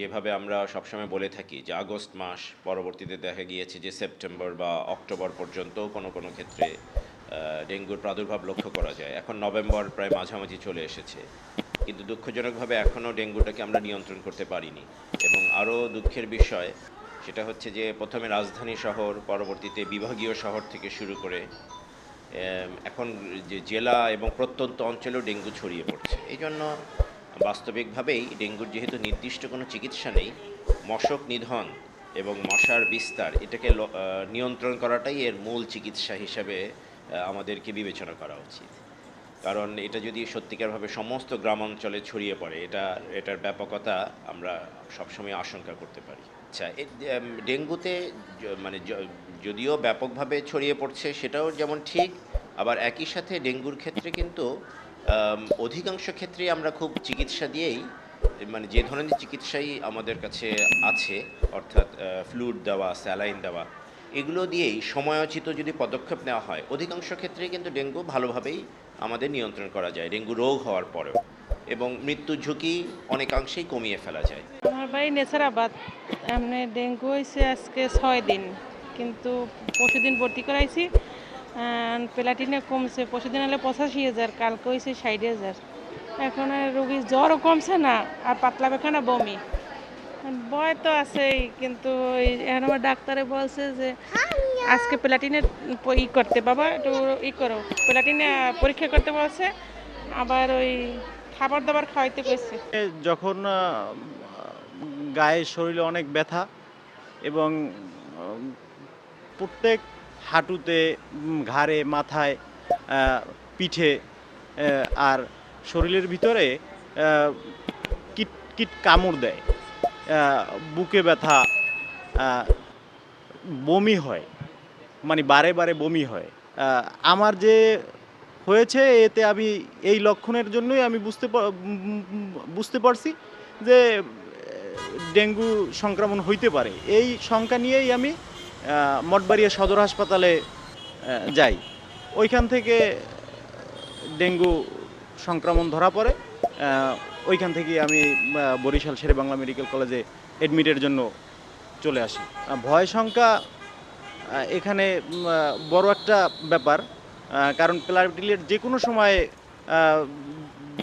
যেভাবে আমরা সবসময় বলে থাকি যে আগস্ট মাস পরবর্তীতে দেখা গিয়েছে যে সেপ্টেম্বর বা অক্টোবর পর্যন্ত কোনো কোনো ক্ষেত্রে ডেঙ্গুর প্রাদুর্ভাব লক্ষ্য করা যায়। এখন নভেম্বর প্রায় মাঝামাঝি চলে এসেছে। কিন্তু দুঃখজনকভাবে এখনও ডেঙ্গুটাকে আমরা নিয়ন্ত্রণ করতে পারিনি। এবং আরও দুঃখের বিষয়, সেটা হচ্ছে যে প্রথমে রাজধানী শহর, পরবর্তীতে বিভাগীয় শহর থেকে শুরু করে এখন যে জেলা এবং প্রত্যন্ত অঞ্চলেও ডেঙ্গু ছড়িয়ে পড়ছে। এই জন্য বাস্তবিকভাবেই ডেঙ্গুর যেহেতু নির্দিষ্ট কোনো চিকিৎসা নেই, মশক নিধন এবং মশার বিস্তার, এটাকে নিয়ন্ত্রণ করাটাই এর মূল চিকিৎসা হিসাবে আমাদেরকে বিবেচনা করা উচিত। কারণ এটা যদি সত্যিকারভাবে সমস্ত গ্রামাঞ্চলে ছড়িয়ে পড়ে, এটা, এটার ব্যাপকতা আমরা সবসময় আশঙ্কা করতে পারি। আচ্ছা ডেঙ্গুতে মানে যদিও ব্যাপকভাবে ছড়িয়ে পড়ছে, সেটাও যেমন ঠিক, আবার একই সাথে ডেঙ্গুর ক্ষেত্রে কিন্তু অধিকাংশ ক্ষেত্রেই আমরা খুব চিকিৎসা দিয়েই মানে যে ধরনের চিকিৎসাই আমাদের কাছে আছে, অর্থাৎ ফ্লুড দেওয়া স্যালাইন দেওয়া, এগুলো দিয়েই সময়োচিত যদি পদক্ষেপ নেওয়া হয়, অধিকাংশ ক্ষেত্রেই কিন্তু ডেঙ্গু ভালোভাবেই আমাদের নিয়ন্ত্রণ করা যায়, ডেঙ্গু রোগ হওয়ার পরেও, এবং মৃত্যুর ঝুঁকি অনেকাংশেই কমিয়ে ফেলা যায়। আমার বাড়ি নেছারাবাদ, এমনি ডেঙ্গু হয়েছে আজকে ছয় দিন, কিন্তু পরশুদিন ভর্তি করাইছি প্লাটিনে কমছে, পরশুদিন হলে পঁচাশি হাজার, কালকে হয়েছে ষাট হাজার। এখন রোগীর জ্বরও কমছে না, আর পাতলা পায়খানা বমি। ভয় তো আছেই, কিন্তু এখন আমার ডাক্তারে বলছে যে, আজকে প্লাটিনের প- ই করতে বাবা, একটু ই করো। প্লাটিনে পরীক্ষা করতে বলছে, আবার ওই খাবার দাবার খাওয়াইতে কইছে। যখন গায়ে শরীরে অনেক ব্যথা এবং প্রত্যেক হাঁটুতে ঘাড়ে, মাথায় পিঠে আর শরীরের ভিতরে কিট কিট কামড় দেয়। বুকে ব্যথা বমি হয় মানে বারে বারে বমি হয়। আমার যে হয়েছে, এতে আমি এই লক্ষণের জন্যই আমি বুঝতে বুঝতে পারছি যে ডেঙ্গু সংক্রমণ হইতে পারে। এই শঙ্কা নিয়েই আমি মঠবাড়িয়া সদর হাসপাতালে যাই। ওইখান থেকে ডেঙ্গু সংক্রমণ ধরা পড়ে। ওইখান থেকে আমি বরিশাল শেরে বাংলা মেডিকেল কলেজে এডমিটের জন্য চলে আসি। ভয় সংখ্যা এখানে বড় একটা ব্যাপার কারণ প্লাটিলেট যে কোনো সময়ে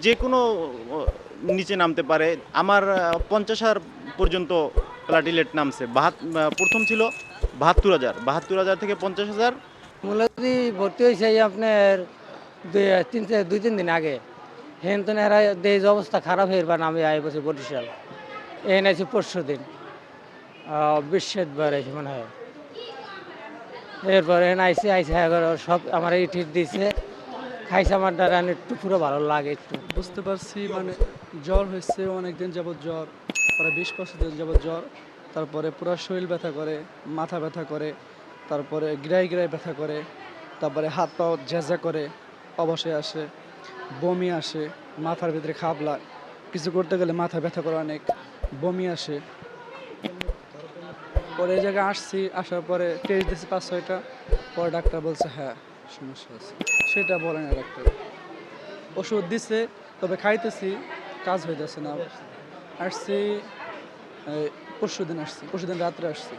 যে কোনো নিচে নামতে পারে। আমার পঞ্চাশ হাজার পর্যন্ত প্লাটিলেট নামছে। বাহাত প্রথম ছিল বাহাত্তর হাজার। বাহাত্তর হাজার থেকে পঞ্চাশ হাজার। মূলত ভর্তি হয়েছে এই আপনার দুই তিন দুই তিন দিন আগে। হেন তো এরা দেশ অবস্থা খারাপ হয়ে পারে আমি আই বছর বরিশাল এন আছে পরশু দিন। বৃহস্পতিবার আছে মনে হয়। এরপর এন আইসে আইসে এগারো সব আমার এই ঠিক দিছে। খাইছে আমার দ্বারা একটু পুরো ভালো লাগে একটু। বুঝতে পারছি মানে জ্বর হয়েছে অনেক দিন যাবৎ জ্বর। পরে বিশ পঁচিশ দিন যাবৎ জ্বর, তারপরে পুরো শরীর ব্যথা করে, মাথা ব্যথা করে, তারপরে গিরাই গিরাই ব্যথা করে, তারপরে হাত পা ঝেঁঝা করে অবশ্যই আসে, বমি আসে, মাথার ভিতরে খাবলা কিছু করতে গেলে মাথা ব্যথা করে অনেক, বমি আসে। পরে এই জায়গায় আসছি, আসার পরে টেস্ট দিয়েছি পাঁচ ছয়টা, পরে ডাক্তার বলছে হ্যাঁ সমস্যা আছে সেটা বলে না ডাক্তার। ওষুধ দিছে, তবে খাইতেছি, কাজ হয়ে হইতেছে না। আসছি পরশু দিন আসছি পরশু দিন রাত্রে আসছি।